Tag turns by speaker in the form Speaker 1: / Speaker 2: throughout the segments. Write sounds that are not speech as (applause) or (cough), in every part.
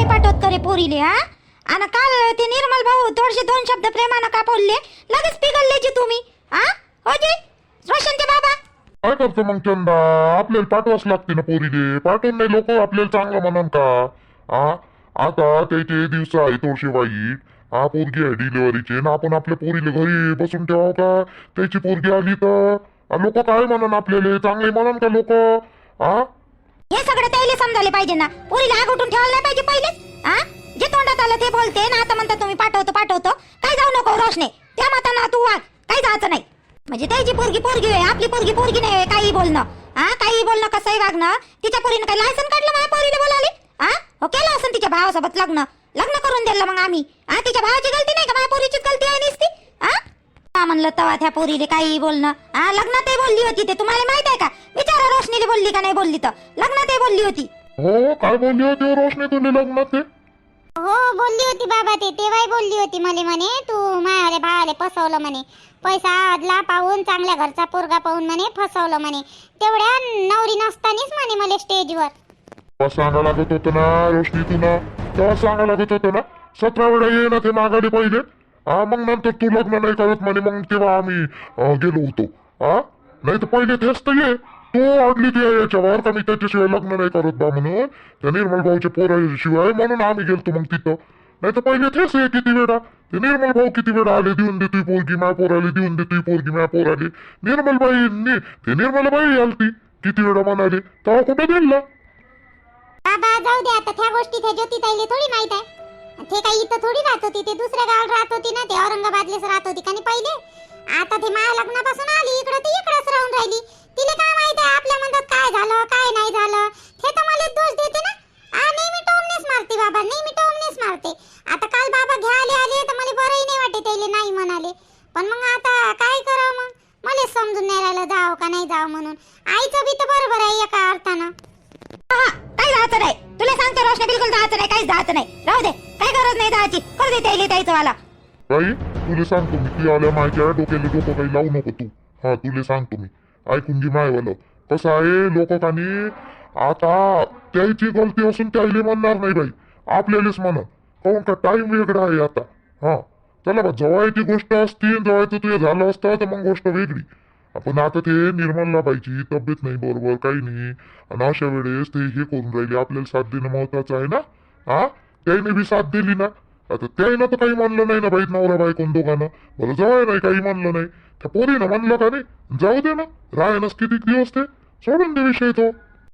Speaker 1: नाही पाठवत करे पोरीले हा? आणि काल ते निर्मल भाऊ थोडेसे दोन शब्द प्रेमानं का बोलले? लगेच पिघलले जी तुम्ही हा? हो जी? रोशनचे बाबा.
Speaker 2: काय करतो मग चंदा? आपल्याला पाठवाच लागते ना पोरीले. पाठवून नाही लोक आपल्याला चांगलं म्हणन का? हा? आता त्याचे दिवस आहे थोडशे वाईट हा पोरगी आहे डिलिव्हरीचे ना आपण आपल्या पोरीला घरी बसून ठेवावं का? त्याची पोरगी आली तर? लोक काय म्हणन आपल्याला? चांगले म्हणन का लोक? हा?
Speaker 1: हे सगळं त्याला समजायला पाहिजे ना. पोरीला आग उठून ठेवायला नाही पाहिजे पहिलेच? हा जे तोंडात आलं ते बोलते ना आता म्हणता तुम्ही पाठवतो पाठवतो. काय जाऊ नको रोशने त्या माताना तू वाग काय जायचं नाही. म्हणजे त्याची पोरगी पोरगी आहे आपली पोरगी पोरगी नाही आहे काही बोलणं. हा काही बोलणं कसंही वागणं. तिच्या पोरीनं काही लायसन काढलं माझ्या पोरीला बोलाले हा हो केलं असं तिच्या भावासोबत लग्न. लग्न करून दिलं मग आम्ही. हा तिच्या भावाची गलती नाही का? माझ्या पोरीचीच गलती आहे नसती? हा हा म्हणलं तवा त्या पोरीले काही बोलणं? हा लग्नातही बोलली होती ते. तुम्हाला माहीत आहे का? विचारा रोशनीला बोलली का नाही बोलली तर? लग्नातही बोलली होती.
Speaker 2: हो काय बोलली होती हो रोशनी तुला लग्नात ते
Speaker 3: हो बोलली होती बाबा ते. तेव्हाही बोलली होती मले म्हणे तू मायाले भावाले फसवलं म्हणे. पैसा आदला पाहून चांगल्या घरचा पोरगा पाहून म्हणे फसवलं म्हणे. तेवढ्या नवरी नसतानीच म्हणे मला स्टेजवर.
Speaker 2: तेव्हा सांगा लागत होतं ना रोशनी तू ना तेव्हा सांगा लागत होतं ना? सतरा वेळा ये ना ते मागाडे पहिले. हा मग नंतर तू लग्न नाही करत म्हणे मग तेव्हा आम्ही गेलो होतो. हा नाही तर पहिले तेच तर ये. तू अडली ती याच्यावर का मी त्याच्याशिवाय लग्न नाही करत बा म्हणून. त्या निर्मल भाऊच्या पोराशिवाय म्हणून आम्ही गेलतो मग तिथं. नाही तर पहिले तेच आहे किती वेळा. ते निर्मल भाऊ किती वेळा आले देऊन देतोय पोरगी माय पोराले देऊन देतोय पोरगी माय पोराले. निर्मल बाई ते निर्मल बाई आलती. किती वेळा म्हणाले तेव्हा कुठे दिलं
Speaker 3: बाबा जाऊ दे आता. त्या गोष्टी त्या ज्योती थोडी माहीत आहे. ते काही इथं थोडी राहत होती ते दुसऱ्या गावात राहत होती ना ते औरंगाबादलेच राहत होती का नाही पहिले? आता ते माया लग्नापासून आली इकडं ती इकडंच राहून राहिली. तिला काय माहीत आहे आपल्या मनात काय झालं काय नाही झालं? हे तर मला दोष देते ना. आ नेहमी टोमनेच मारते बाबा नेहमी टोमनेच मारते. आता काल बाबा घ्यायला आले तर मला बरंही नाही वाटे त्याले नाही म्हणाले. पण मग आता काय करावं मग? मला समजून नाही राहिलं जाव का नाही जाव म्हणून. आईचं बी तर बरोबर आहे एका अर्थानं.
Speaker 1: हा जायचं नाही तुला सांगतो रोशने बिलकुल जायचं नाही काहीच जायचं नाही. राहू दे. काय गरज नाही जायची करू दे त्याला द्यायचं मला
Speaker 2: बाई तुला सांगतो मी ती आल्या माझ्या डोक्याला डोकं काही लावू नको तू. हा तुला सांगतो मी. ऐकून घे मायवालं. कसं आहे लोकांनी आता त्याची गलती असून त्याला म्हणणार नाही बाई. आपल्यालाच म्हणा काहून का टाइम वेगळा आहे आता? हा. चला बा जवळची गोष्ट असती जवळचं तुझं झालं असतं तर मग गोष्ट वेगळी. आपण आता ते निर्माणला पाहिजे तब्येत नाही बरोबर काही नाही. आणि अशा वेळेस ते हे करून राहिले आपल्याला साथ देणं महत्वाचं आहे ना? हा त्याने बी साथ दिली ना? आता त्याने तर काही मानलं नाही ना बाई नवरा बायकोन दोघांना. बरं जवळ नाही काही मानलं नाही. त्या पोरीनं मानलं का नाही? जाऊ दे ना. रायनच किती दिवस ते? सोडून दे विषय तो.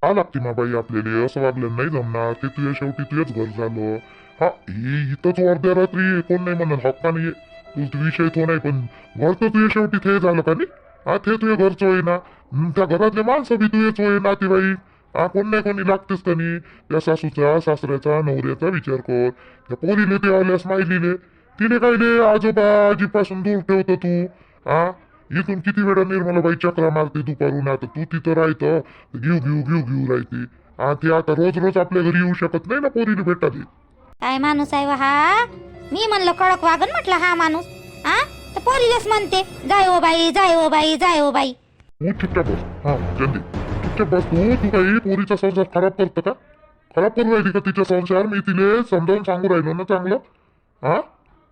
Speaker 2: आला लागते मा बाई आपल्याला असं वागलं नाही जमणार. ते तुझ्या शेवटी तुझ्याच घर झालं. हा हे इथंच अर्ध्या रात्री कोण नाही म्हणणार हक्का नाही तू विषय तो नाही पण घर तर तुझ्या शेवटी ते झालं का नाही? हा ते तुझ्या घरचं होय ना त्या घरातले माणसं बी तुझेच होय नातेवाईक हा कोण नाही कोणी लागतेच त्यांनी त्या सासूचा सासऱ्याचा नवऱ्याचा विचार कर. त्या पोरीने ते आल्यास माहिलीने तिने काय ले आजोबा आजीपासून दूर ठेवतो तू? हा? इथून किती वेळा निर्मलाबाई चक्रा मारते दुपारून? आता तू तिथं राहतं घेऊ घेऊ घेऊ घेऊ राहते. हा ते आता रोज रोज आपल्या घरी येऊ शकत नाही ना पोरीने भेटाले.
Speaker 1: काय माणूस आहे हा? मी म्हणलं कडक वागन म्हटलं हा माणूस. हा? तर पोरीलाच म्हणते जाय ओ बाई जाय ओ बाई जाय ओ बाई.
Speaker 2: तू चुपचाप बस हा चंदी चुपचाप बस तू तू काही पोरीचा संसार खराब करतं का? खराब करून राहिली का तिचा संसार? मी तिले समजावून सांगू राहिलो ना चांगलं. हा?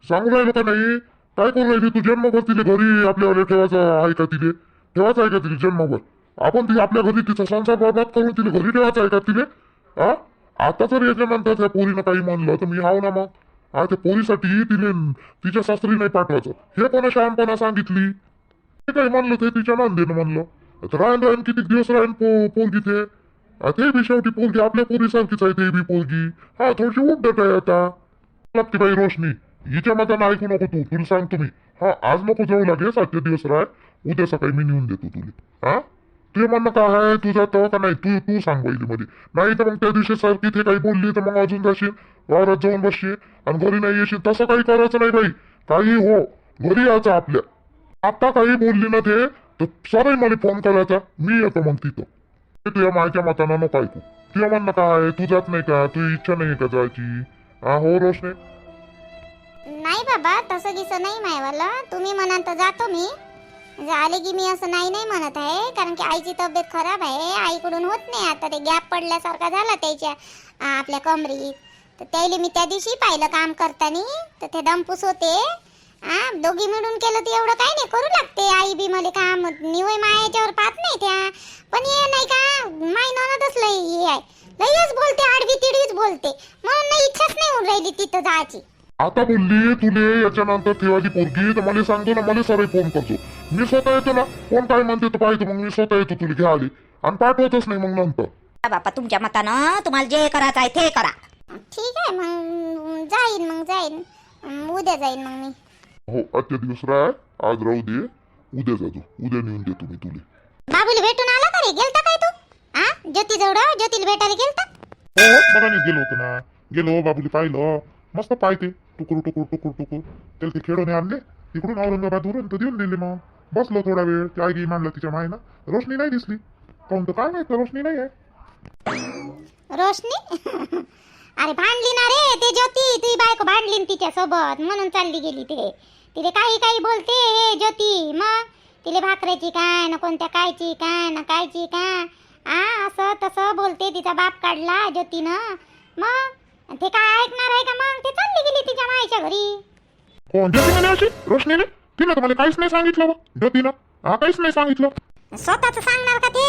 Speaker 2: सांगू राहिलो का नाही? काय करून राहिली तू? जन्मभर तिले घरी आपल्यावर ठेवायचं आहे का तिले? ठेवायचं आहे का तिले जन्मभर? आपण ती आपल्या घरी तिचा संसार बरबाद करून तिला घरी ठेवायचं आहे का तिले? हा? आता जर याच्यानंतर त्या पोरीनं काही म्हणलं तर मी हाव ना मग? हा त्या पोरीसाठी तिने तिच्या सासरी नाही पाठवायचं. हे कोणा शहाणपणा सांगितली? ते काय म्हणलं ते तिच्या नांदेनं म्हणलं. तर राहीन राहीन किती दिवस राहीन पो पोरगी ते? ते बी शेवटी पोरगी आपल्या पोरीसारखीच आहे ते बी पोरगी. हा थोडीशी उड्डत आहे आता. लागते बाई रोशनी. हिच्या मतानं ऐकू नको तू. तुला सांगतो मी. हा आज नको जाऊ लागे सात दिवस राह. उद्या सकाळी मी नेऊन देतो तुला. हा? तुझे म्हणणं काय आहे? तू जातो का नाही? तू तू सांग पहिली मध्ये नाही तर मग त्या दिवशी सर तिथे काही बोलली तर मग अजून जाशील. वावरात जाऊन बसशील. आणि घरी नाही येशील. तसं काही करायचं नाही बाई. काही हो. घरी यायचं आपल्या. आता काही बोलली ना ते तर सरळ मला फोन करायचा. मी येतो मग तिथं. ते तुझ्या माझ्या मताना नको ऐकू. तुझ्या म्हणणं काय आहे? तू जात नाही का? तुझी इच्छा नाही का जायची? हा हो रोशने?
Speaker 3: नाही बाबा तसं दिसत नाही मायवाला. तुम्ही म्हणाल तर जातो मी. म्हणजे झाले की मी असं नाही नाही म्हणत आहे कारण की आईची तब्येत खराब आहे. आईकडून होत नाही आता ते गॅप पडल्यासारखा झाला त्याच्या आ, आपल्या कमरीत. तर त्याला मी त्या दिवशी पाहिलं काम करताना तर ते दमपूस होते. हा दोघी मिळून केलं तर एवढं काही नाही करू लागते. आई बी मला काम निवय मायाच्यावर पाहत नाही त्या. पण हे नाही का माय ननदच लई हे आहे. लईच बोलते आडवी तिडवीच बोलते. म्हणून नाही इच्छाच नाही होऊन राहिली तिथं जायची.
Speaker 4: आता बोलली तुले याच्यानंतर ठेवायची पोरगी तर मला सांगतो ना मला सर फोन करतो. मी स्वतः येतो ना. कोण काय म्हणते तर पाहिजे मग मी स्वतः येतो तुला घ्यायला. आणि पाठवतच नाही मग नंतर.
Speaker 1: हा बापा तुमच्या मतानं तुम्हाला जे करायचं आहे ते करा.
Speaker 3: ठीक आहे मग जाईन मग जाईन. अं, उद्या जाईन मग मी.
Speaker 4: हो आजच्या दिवस राय आज राहू दे. उद्या जातो उद्या नेऊन देतो मी तुले.
Speaker 3: बाबूला भेटून आला का रे? गेलता काय तू? हा ज्योती जवळ ज्योतीला भेटायला गेलता?
Speaker 4: हो बघाने गेलो होतो ना. गेलो बाबूली पाहिलं. मस्त पाहते टुकुर टुकुर टुकुर टुकुर. त्याला ते खेळवणे आणले. तिकडून औरंगाबादवरून तर देऊन दिले मग. बसलो थोडा वेळ ते आई मांडलं तिच्या मायनं रोशनी नाही दिसली. काहून तर काय माहीत रोशनी नाही आहे
Speaker 3: रोशनी? (laughs) अरे भांडली ना रे ते ज्योती तुझी बायको भांडली ना तिच्या सोबत म्हणून चालली गेली ते. तिले काही काही बोलते हे ज्योती मग? तिले भाकऱ्याची काय ना कोणत्या कायची काय ना कायची काय? आ असं तसं बोलते तिचा बाप काढला ज्योतीनं. मग? ते काय ऐकणार आहे का मग? ते चालली गेली तिच्या मायच्या घरी.
Speaker 4: कोण? ज्योती म्हणे अशी? रोशनीने? तिनं तर मला काहीच नाही सांगितलं बा. ज्योतीनं हा काहीच नाही सांगितलं.
Speaker 3: स्वतःच सांगणार का ते?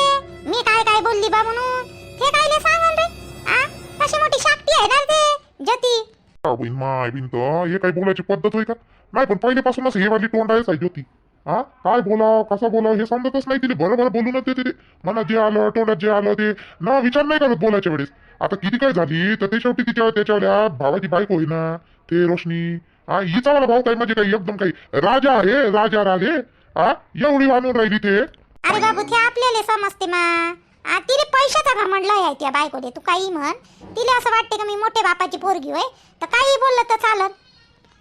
Speaker 3: मी काय काय बोलली बा म्हणून? ते कायले सांगल रे? आ? तशी मोठी शाक्ती आहे ना ते ज्योती?
Speaker 4: बहीण माय बिन तर हे काही बोलायची पद्धत होय का? नाही पण पहिल्यापासूनच हे वाली तोंड आहेच आहे ज्योती. हा? काय बोला कसं बोला हे समजतच नाही तिने बरोबर बोलूनच देते ते. मला जे आलं तोंडात जे आलं ते ना विचार नाही करत बोलायच्या वेळेस. आता किती काय झाली तर ते शेवटी तिच्या त्याच्यावाल्या भावाची बायको होई ना ते रोशनी. हा हिचा मला भाऊ काही म्हणजे काही एकदम काही. राजा आहे राजा राजे. हा एवढी वाढून राहिली ते.
Speaker 3: अरे बाबू ते आपल्याला समजते मा. आ, तिले पैशाचा घमंड लय आहे त्या बायकोले. तू काही म्हण. तिला असं वाटते का मी मोठे बापाची पोरगी होय? तर काही बोललं तर चालत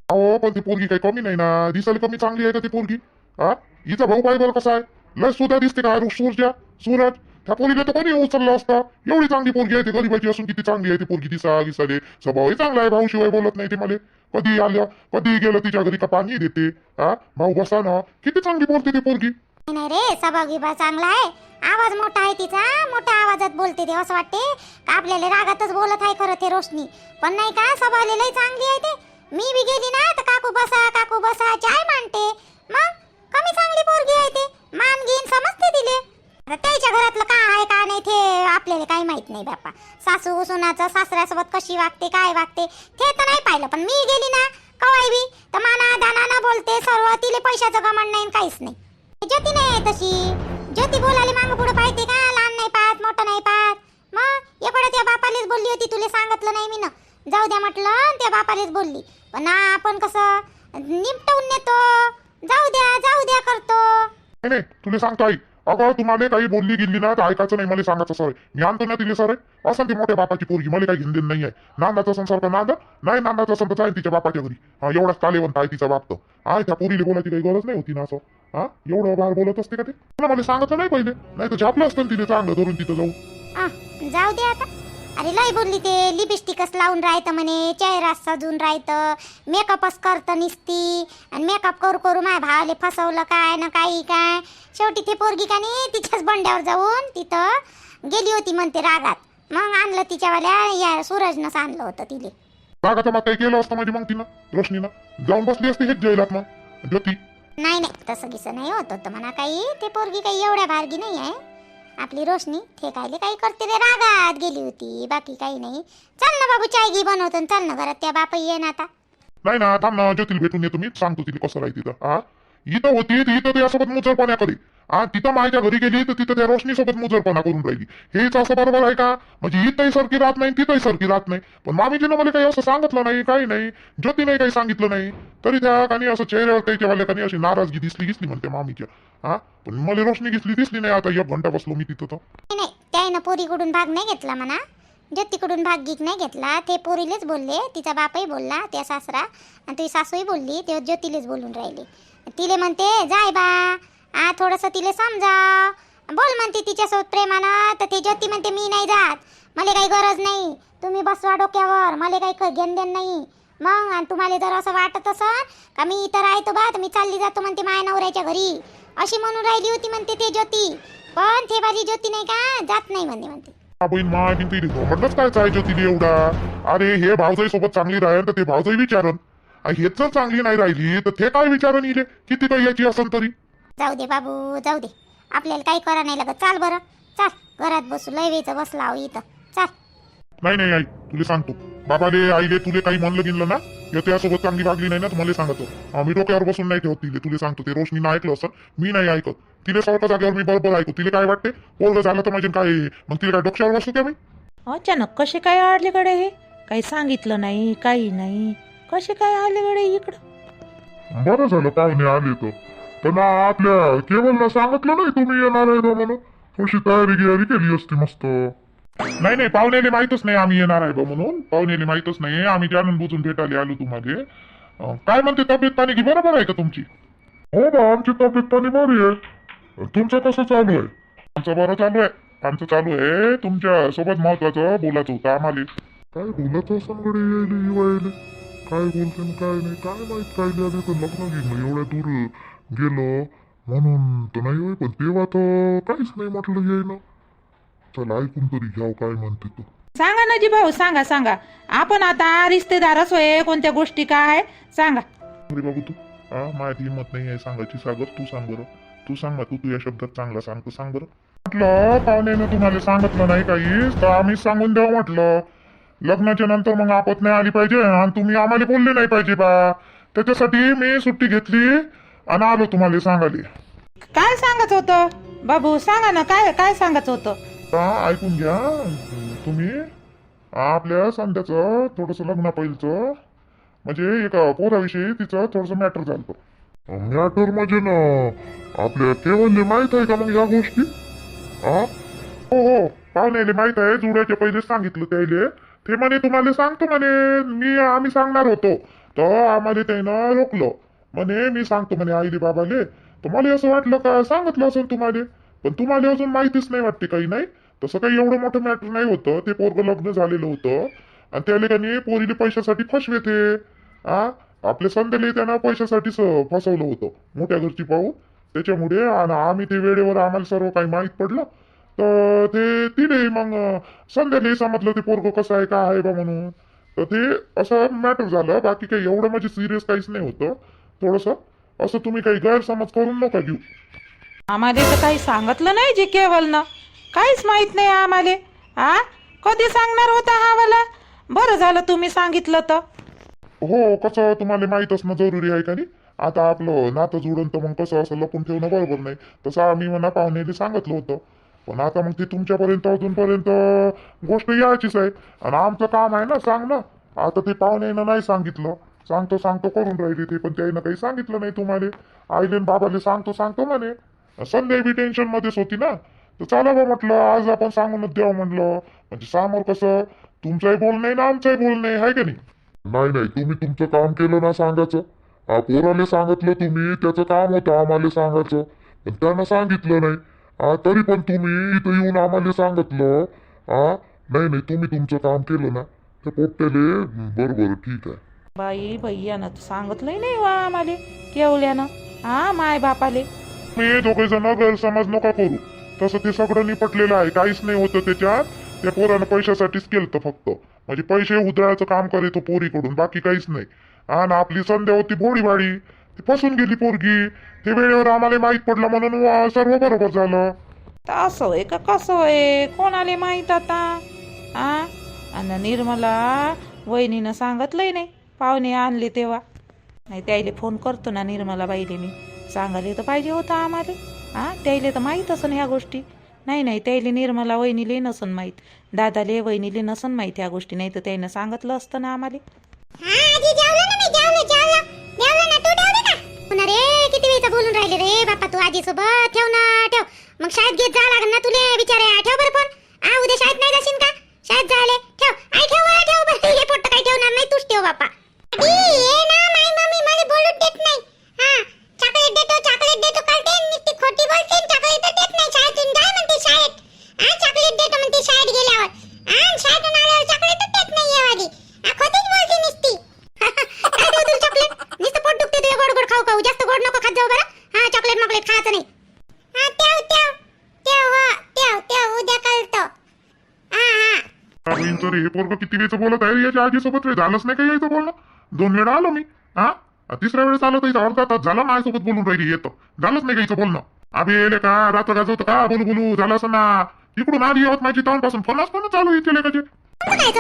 Speaker 4: अहो पण ती पोरगी काही कमी नाही ना. दिसायला कमी चांगली आहे का ती पोरगी? हा हिचा भाऊ पाहिजे कसा आहे? लय सुद्धा दिसते का सूरजा सूरज? त्या पोरीला तर कोणी उचललं असतं? एवढी चांगली पोरगी आहे ती गरीबाची असून किती चांगली आहे ती पोरगी. दिसा दिसाले. स्वभावही चांगला आहे भाऊ शिवाय बोलत नाही ते मला. कधी आल्या कधी गेलं तिच्या घरी का पाणी देते? हा? भाऊ बसा ना. किती चांगली बोलते ती पोरगी.
Speaker 3: नाही रे स्वभाव गिभाव चांगला आहे. आवाज मोठा आहे तिचा मोठ्या आवाजात बोलते ते असं वाटते. का आपल्याला रागातच बोलत आहे खरं ते रोशनी. पण नाही का स्वभावले लय चांगली आहे ते. मी बी गेली ना तर काकू बसा काकू बसा चाय मांडते. मग कमी चांगली पोरगी आहे ते. मान घेईन समजते तिले. त्याच्या घरातलं काय आहे काय नाही ते आपल्याला काही माहीत नाही बापा सासू सुनाचं सासऱ्यासोबत कशी वागते काय वागते ते तर नाही पाहिलं. पण मी गेली ना कवाय बी तर माना दाना ना बोलते सर्व तिले पैशाचं गमन नाही काहीच नाही. ज्योती नाही तशी. ज्योती बोलायला मागं पुढे पाहिजे का लहान नाही पाहत मोठं नाही पाहत. मग एकडे त्या बापालेच बोलली होती तुला सांगितलं नाही मी ना. जाऊ द्या म्हटलं त्या बापालेच बोलली. पण आपण कसं निपटवून नेतो. जाऊ द्या जाऊ द्या करतो.
Speaker 4: नाही तुला सांगतो आई. अगं तुम्हाला काही बोलली गेली ना तर ऐकायचं नाही मला सांगायचं सर ज्ञान तर नाही तिला सर असं ती मोठ्या बापाची पोरगी मला काही घेणं नाही आहे नांदाचा संसार तर नांदा नाही नांदाचा संसार आहे तिच्या बापाच्या घरी. हा एवढाच तालेवंत आहे तिचा बाप तर. हा त्या पोरीला बोलायची काही गरज नाही होती ना असं. हा एवढं बाहेर बोलत असते का ते? तुला मला सांगायचं नाही पहिले. नाही तर झापलं असतं तिने चांगलं धरून तिथं जाऊ
Speaker 3: जाऊ दे आता. अरे लय बोलली ते लिपस्टिकच लावून राहतं म्हणे चेहरा सजून राहतं मेकअपच करतं निसती आणि मेकअप करू करू माझ्या भावाले फसवलं काय ना काही काय. शेवटी ते पोरगी का नाही तिच्याच बंड्यावर जाऊन तिथं गेली होती म्हणते रागात. मग आणलं तिच्यावाल्या या सूरजनंच आणलं होतं तिले.
Speaker 4: रागाचं मग काही केलं असतं माझी मग तिनं रोशनीनं? जाऊन बसली असते हेच जैलात मग. ज्योती?
Speaker 3: नाही नाही तसं गिसं नाही होत होतं म्हणा काही. ते पोरगी काही एवढ्या भार्गी नाही आहे. आपली रोशनी ते कायले काही करते रे रागात गेली होती. बाकी काही नाही. चल ना बाबू चाय घी बनवतो आणि चल ना घरात. त्या बाप ये ना आता.
Speaker 4: नाही ना थांब ना ज्योतील भेटून येतो मी. सांगतो तिला कसं राहते तिथं हा? इथं होती तर इथं त्यासोबत मुजरपणा करी हा तिथं माझ्या घरी गेली तर तिथं त्या रोशनी सोबत मुजरपणा करून राहिली. हेच असं बरोबर आहे का? म्हणजे इथंही सरकी राहत नाही तिथंही सरकी राहत नाही. पण मामीजीनं मला काही असं सांगितलं नाही काही नाही. ज्योतीने काही सांगितलं नाही. तरी त्या कानी असं चेहऱ्यावर त्याच्यावाल्या कानी अशी नाराजगी दिसली दिसली म्हणते मामीच्या हा पण मला रोशनी दिसली दिसली नाही. आता एक घंटा बसलो मी तिथं तर.
Speaker 3: नाही नाही. त्यानं पोरीकडून भाग नाही घेतला म्हणा. ज्योतीकडून भाग गीक नाही घेतला. ते पोरीलेच बोलले. तिचा बापही बोलला त्या सासरा. आणि तुझी सासूही बोलली. ते ज्योतीलेच बोलून राहिले. तिले म्हणते जाय बा. आ थोडंसं तिला समजाव. बोल म्हणते तिच्यासोबत प्रेमानं तर ते ज्योती म्हणते मी नाही जात. मला काही गरज नाही. तुम्ही बसवा डोक्यावर. मला काही क- घेणं नाही. मग आणि तुम्हाला जर असं वाटत असं का मी इथं राहतो बा मी चालली जातो म्हणते माया नवऱ्याच्या घरी. अशी म्हणून राहिली होती म्हणते ते ज्योती. पण ते माझी ज्योती नाही का जात नाही म्हणते म्हणते.
Speaker 4: बहीण माय बिन तिने हो, म्हटलंच काय चाय ज्योतीने एवढा? अरे हे भावजाई सोबत चांगली राहील तर ते भावजाई विचारन. हेच जर चांगली नाही राहिली तर ते काय विचारन इले? किती काही याची असन तरी?
Speaker 3: जाऊ दे बाबू जाऊ दे. आपल्याला काही करा नाही लागत. चाल बरं. चाल. घरात बसू. लय वेळचं बसला आहो इथं. चाल.
Speaker 4: नाही नाही आई. तुला सांगतो. बाबाले आईले तुले काही म्हणलं गेलं ना? या त्यासोबत चांगली वागली नाही ना तर मला सांगतो. आम्ही डोक्यावर बसून नाही ठेवत तिले. तुला सांगतो ते रोशनी नाही ऐकलं असं. मी नाही ऐकत. तिला सारखं जागेवर मी बरोबर ऐकू तिला काय वाटते? पोरग झालं तर म्हणजे काय? मग तिला काय डोक्यावर बसू का मी?
Speaker 5: अचानक कसे काय आले गडे हे? काही सांगितलं नाही काही नाही. कसे काय आले गडे इकडं?
Speaker 4: बरं झालं पाहुणे आले तर. पण आपल्या केवलला सांगितलं नाही तुम्ही येणार आहे बा म्हणून. थोडीशी तयारी गियारी केली असती मस्त. नाही नाही पाहुण्याने माहितच नाही आम्ही येणार आहे बा म्हणून. पाहुण्याने माहितच नाही. आम्ही जाणून बुजून भेटायला आलो तुम्हाला. काय म्हणते तब्येत पाणी की बरोबर आहे का तुमची? हो बा आमची तब्येत पाणी बरी आहे. तुमचं कसं चालू आहे? आमचं बरं चालू आहे. आमचं चालू आहे. तुमच्यासोबत महत्वाचं बोलायचं होतं आम्हाला. काय बोलायचं संगडे यायले काय बोलते काय नाही काय माहीत काय लिहा तर लग्न घेणं एवढ्या दूर गेलं म्हणून तर नाही होय पण तेव्हा तर काहीच नाही म्हटलं येईना चला ऐकून तरी घ्याव काय म्हणते तू.
Speaker 5: सांगा ना जी भाऊ सांगा सांगा. आपण आता रिश्तेदारच होय कोणत्या गोष्टी काय सांगा.
Speaker 4: अरे बाबू तू हा माझ्यात हिंमत नाही आहे सांगायची. सागर तू सांग बरं. तू सांग ना तू तुझ्या शब्दात चांगला सांगतो सांग बरं. म्हटलं पाहुण्यानं तुम्हाला सांगितलं नाही काही तर आम्ही सांगून द्यावं म्हटलं. लग्नाच्या नंतर मग आपत नाही आली पाहिजे आणि तुम्ही आम्हाला बोलले नाही पाहिजे बा. त्याच्यासाठी मी सुट्टी घेतली आणि आलो तुम्हाला सांगायला.
Speaker 5: काय सांगायचं होतं? बाबू सांगा ना काय काय सांगायचं होतं?
Speaker 4: आता ऐकून घ्या. तुम्ही आपल्या संध्याचं थोडंसं लग्न पहिलचं म्हणजे एका पोराविषयी तिचं थोडंसं मॅटर झालं मॅटर म्हणजे ना आपल्या केवळले माहीत आहे का मग या गोष्टी? हा हो हो पाहुण्याले माहीत आहे जुड्याच्या पहिले सांगितलं त्याले. ते म्हणे तुम्हाला सांगतो म्हणे मी आम्ही सांगणार होतो. तर आम्हाला त्यानं रोखलं. म्हणे मी सांगतो म्हणे आईले बाबाले तर मला असं वाटलं का? सांगितलं असेल तुम्हाला. पण तुम्हाला अजून माहितीच नाही वाटते काही नाही? तसं काही एवढं मोठं मॅटर नाही होतं. ते पोरग लग्न झालेलं होतं. आणि त्या लेखाने पोरीले पैशासाठी फसवे ते. आ? आपल्या संध्याला त्यांना पैशासाठी फसवलं होतं. मोठ्या घरची पाहून त्याच्यामुळे आणि आम्ही ते वेळेवर आम्हाला सर्व काही माहीत पडलं. तर ते तिने मग संध्याला समजलं ते पोरग कसं आहे काय आहे बा म्हणून. तर ते असं मॅटर झालं. बाकी काही एवढं म्हणजे सिरियस काहीच नाही होतं. थोडंसं. असं तुम्ही काही गैरसमज करून नका घेऊ.
Speaker 5: आम्हाला तर काही सांगितलं नाही जे केवलनं. काहीच माहीत नाही आम्हाला. आ? कधी सांगणार होता हा मला बरं झालं तुम्ही सांगितलं तर.
Speaker 4: हो कसं तुम्हाला माहीत असणं जरुरी आहे का नाही? आता आपलं नातं जुडून तर मग कसं असं लपून ठेवणं बरोबर नाही. तसं आम्ही म्हणा पाहुण्याने सांगितलं होतं. पण आता मग ते तुमच्यापर्यंत अजूनपर्यंत गोष्ट यायचीच आहे. आणि आमचं काम आहे ना सांग ना. आता ते पाहुण्यानं नाही सांगितलं. सांगतो सांगतो करून राहिले ते पण त्यानं काही सांगितलं नाही तुम्हाला. आईले न बाबाले सांगतो सांगतो म्हणे. संध्या बी टेन्शन मध्येच होती ना. तर चला बा म्हटलं आज आपण सांगूनच द्यावं म्हटलं. म्हणजे समोर कसं तुमचंही बोल नाही ना आमचंही बोलणं आहे हाय का नाही? नाही नाही तुम्ही तुमचं काम केलं ना सांगायचं. हा पोराले सांगितलं तुम्ही त्याचं काम होतं आम्हाला सांगायचं. पण त्यानं सांगितलं नाही. हा तरी पण तुम्ही इथं येऊन आम्हाला सांगितलं. हा नाही नाही तुम्ही तुमचं काम केलं ना त्या पोट्याले बरोबर बरं ठीक आहे.
Speaker 5: बाई भैयानं तर सांगितलंय नाही वा आम्हाला केवल्यानं हा माय बापाले?
Speaker 4: मी दोघे जण गैरसमज नका करू. तसं ते सगळं निपटलेलं आहे काहीच नाही होतं त्याच्यात. त्या पोरानं पैशासाठीच केलं फक्त. म्हणजे पैसे उधळायचं काम करायचो पोरीकडून बाकी काहीच नाही. हा ना आपली संध्या होती भोळीभाडी ती फसून गेली पोरगी. ते वेळेवर आम्हाला माहीत पडलं म्हणून सर्व बरोबर झालं.
Speaker 5: असं होय का कसं होय? कोणाले माहीत आता? आ? आणि निर्मला वहिनीनं सांगितलंय नाही. पाहुणे आणले तेव्हा. नाही त्याईले फोन करतो ना निर्मला बाईले मी. सांगायला तर पाहिजे होतं आम्हाला. हा त्याईले तर माहीत असन ह्या गोष्टी. नाही नाही त्याईले निर्मला वहिनीले नसन माहीत. दादाले वहिनीले नसन माहीत ह्या गोष्टी. नाही तर त्याईनं सांगितलं असतं ना आम्हाला.
Speaker 3: मी? का रे किती वेळचं बोलून राहिले रे? बापा तू आजी सोबत ठेव ना ठेव. मग शाळेत घेत जा लागेल ना तुले विचारे ठेव बरं फोन आ उद्या शाळेत नाही जाशील का? शाळेत जायले ठेव. आई ठेव बरं ठेव बरं. हे पोट्ट काही ठेवणार नाही तूच ठेव बापा आजी, ये ना माय मम्मी मला बोलूच देत नाही हा चॉकलेट देतो चॉकलेट देतो कळते नुसती खोटी बोलते चॉकलेट देत नाही शाळेतून जाय म्हणते शाळेत हा चॉकलेट देतो म्हणते शाळेत गेल्यावर हा शाळेतून आल्यावर चॉकलेटच देत नाही येवाली हा खोटीच बोलते नुसती काय देऊ तुला चॉकलेट नुसतं पोट दुखते तुझे गोड गोड खाऊ खाऊ जास्त गोड नको खात जाऊ बरं हा चॉकलेट मॉकलेट खायचं नाही हा ठेव ठेव ठेव हो, ठेव ठेव उद्या कळतो हा हा
Speaker 4: होईन तर अरे हे पोरग किती वेळचं बोलत आहे याच्या आजीसोबत वेळ झालंच नाही का यायचं बोलणं? दोन वेळा आलो मी हा? तिसऱ्या वेळेस आलो तर अर्धा तास झाला माझ्यासोबत बोलून राहिली येतं. झालंच नाही हिचं बोलणं? अबे येले का रात्र गाजवतं का? बोलू बोलू झालं असं ना. इकडून आली यवत माझी पासून फनास पण चालू येते लेखाचे
Speaker 3: बोलू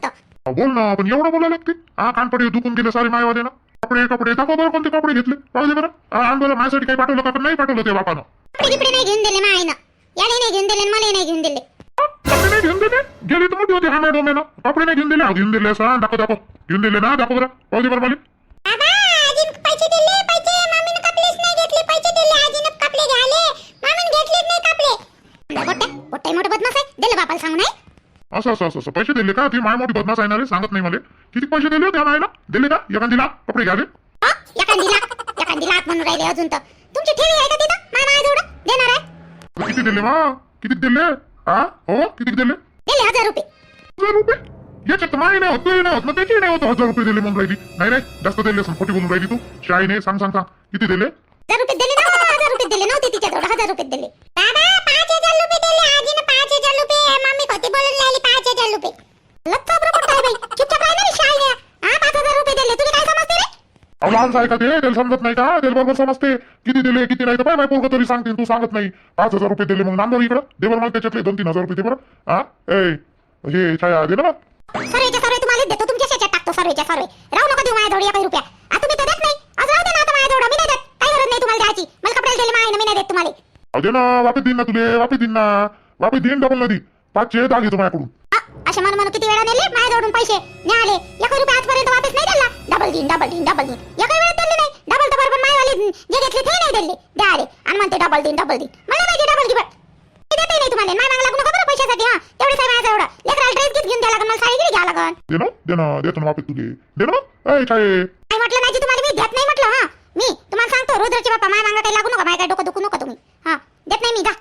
Speaker 3: का
Speaker 4: बोल ना पण एवढं बोलायला लागते. हा कानपडे दुखून गेले सारे मायवाले ना कपडे कपडे दाखव बरं कोणते कपडे घेतले. पाहू दे बरं. आण बरं माझ्यासाठी काही पाठवलं का? नाही पाठवलं ते बापानं.
Speaker 3: घेऊन दिले मायनं. याला नाही घेऊन दिले मला नाही घेऊन दिले.
Speaker 4: कपडे नाही घेऊन दिले गेली तर मोठी होती हा मॅडम ना। कपडे नाही घेऊन दिले घेऊन दिले असं दाखव दाखव घेऊन दिले ना दाखव बरं पाहू दे बरं मला
Speaker 3: दिले दिले दिले सांगू
Speaker 4: असं असं असं पैसे दिले का? ती माय मोठी बदमाश आहे ना रे सांगत नाही मला। किती पैसे दिले त्या मायला? दिले का? एखादीला कपडे घ्याले
Speaker 3: हा?
Speaker 4: किती दिले मा किती दिले हा? हो? किती दिले?
Speaker 3: दिले हजार रुपये.
Speaker 4: हजार रुपये? याच्यात माही नाही होत नाही होत. मग त्याची नाही होत हजार रुपये दिले म्हणून राहिली. नाही नाही जास्त दिले असं खोटी बोलून राहिली तू. शाही नाही सांग सांग सांग. किती दिले?
Speaker 3: हजार रुपये दिले ना हजार रुपये दिले नव्हते तिच्याजवळ हजार रुपये दिले दादा पाच हजार रुपये दिले आजीनं पाच हजार रुपये मम्मी खोटी बोलून राहिली पाच हजार रुपये लच्चा प्रपट काय बाई चुपचाप राह ना रे शाळेने हा पाच हजार रुपये दिले तुला काय समजते रे
Speaker 4: लहानचं आहे का ते त्याला समजत नाही का? त्याला बरोबर समजते. किती दिले किती नाही तर पाय पोरग तरी सांगते तू सांगत नाही. पाच हजार रुपये दिले मग नांदवर इकडं. दे बरं मला त्याच्यातले दोन तीन हजार रुपये दे बरं. हा? ए हे छाया दे ना.
Speaker 3: सर्वेच्या सर्वे तुम्हाला देतो तुमच्या शेतात टाकतो सर्वेच्या सर्वे. राहू नका देऊ माझ्याजवळ काही रुपया. आ तुम्ही तर देत नाही. आज राहू दे ना आता माझ्याजवळ मी नाही देत. काही गरज नाही तुम्हाला द्यायची. मला कपड्याला दिले माय मी नाही देत तुम्हाला.
Speaker 4: अहो दे ना वापस देईन ना तुले वापस देईन ना. वापस देईन डबल नदी पाचशे दहा घेतो माझ्याकडून.
Speaker 3: किती वेळा नेले? माझ्या माझ्याजवळून पैसे. नाही आले एक रुपया आजपर्यंत वापस नाही दिला डबल दिन डबल दिन डबल दिन एक वेळा दिले नाही. डबल डबल पण माझ्या वाली जे घेतले ते नाही दिले. द्या आले आणि म्हणते डबल दिन डबल दिन मला माहिती डबल गिफ्ट देते नाही तुम्हाला. नाही मागला नको बरं पैशासाठी हा. तेवढे साहेब माझा एवढा लेकराला ड्रेस घेत घेऊन द्या लागन मला. साडी घ्या लागन
Speaker 4: दे ना दे ना देतो ना वापस तुझे. दे ना ए काय
Speaker 3: काय म्हटलं नाही तुम्हाला मी देत नाही म्हटलं हा. मी तुम्हाला सांगतो रुद्रचे बाप्पा माझ्या मागं काही लागू नका माझ्या काय डोकं दुखू नका तुम्ही. हा देत नाही मी जा.